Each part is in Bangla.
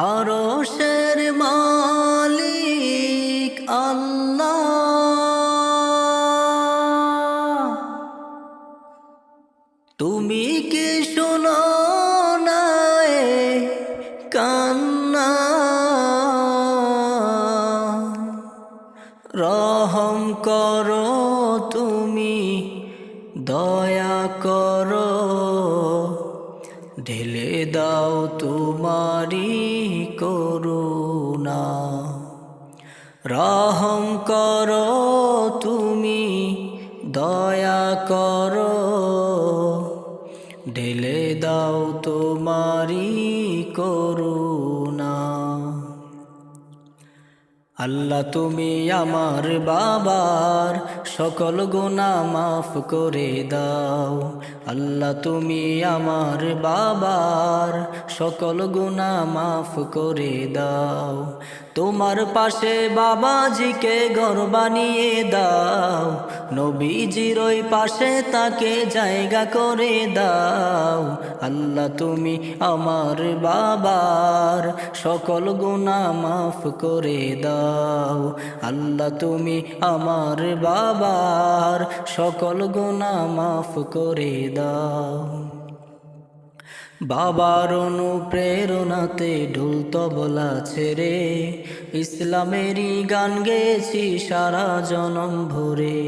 আরশের মালিক আল্লাহ। তুমি কি শোনো না এ কান্না? রহম করো তুমি দয়া করো ঢেলে দাও তোমারি করুণা। রহম করো তুমি, দয়া করো। ঢেলে দাও তোমারি করুণা। আল্লাহ তুমি আমার বাবার সকল গুণা মাফ করে দাও। আল্লাহ তুমি আমার বাবার সকল গুণা মাফ করে দাও। তোমার পাশে বাবাজিকে ঘর বানিয়ে দাও। নবীজির ওই পাশে তাকে জায়গা করে দাও। আল্লাহ তুমি আমার বাবার সকল গুণা মাফ করে দাও। আল্লাহ তুমি আমার বাবার সকল গোনা মাফ করে দাও। বাবার অনুপ্রেরণাতে ঢুল তবলা ছেড়ে ইসলামেরই গান গেছি সারা জনম ভরে।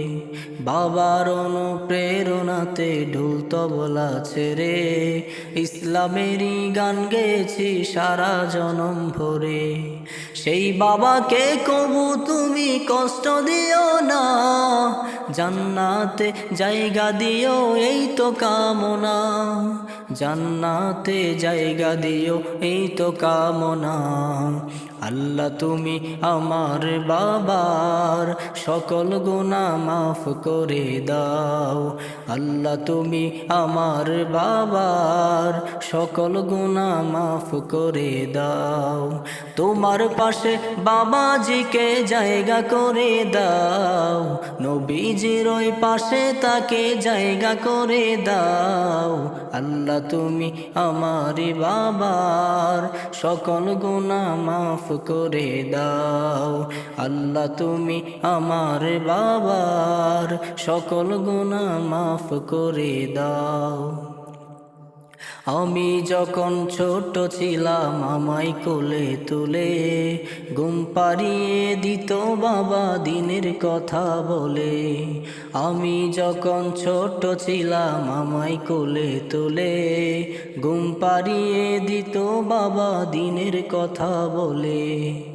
বাবার অনুপ্রেরণাতে ঢুল তবলা ছেড়ে ইসলামেরই গান গেছি সারা জনম ভরে। সেই বাবাকে কবু তুমি কষ্ট দিও না, জান্নাতে জায়গা দিও এই তো কামনা। জান্নাতে জায়গা দিও, এই তো কামনা। আল্লাহ তুমি আমার বাবার সকল গুণা মাফ করে দাও। আল্লাহ তুমি আমার বাবার সকল গুণা মাফ করে দাও। তোমার পাশে বাবাজিকে জায়গা করে দাও। নবীজির ওই পাশে তাকে জায়গা করে দাও। আল্লাহ তুমি আমার বাবার সকল গুণা মাফ করে দাও। আল্লাহ তুমি আমার বাবার সকল গুণা মাফ করে দাও। আমি যখন ছোট ছিলাম, আমায় কোলে তুলে ঘুম পাড়িয়ে দিত বাবা দিনের কথা বলে। আমি যখন ছোট ছিলাম, আমায় কোলে তুলে ঘুম পাড়িয়ে দিত বাবা দিনের কথা বলে।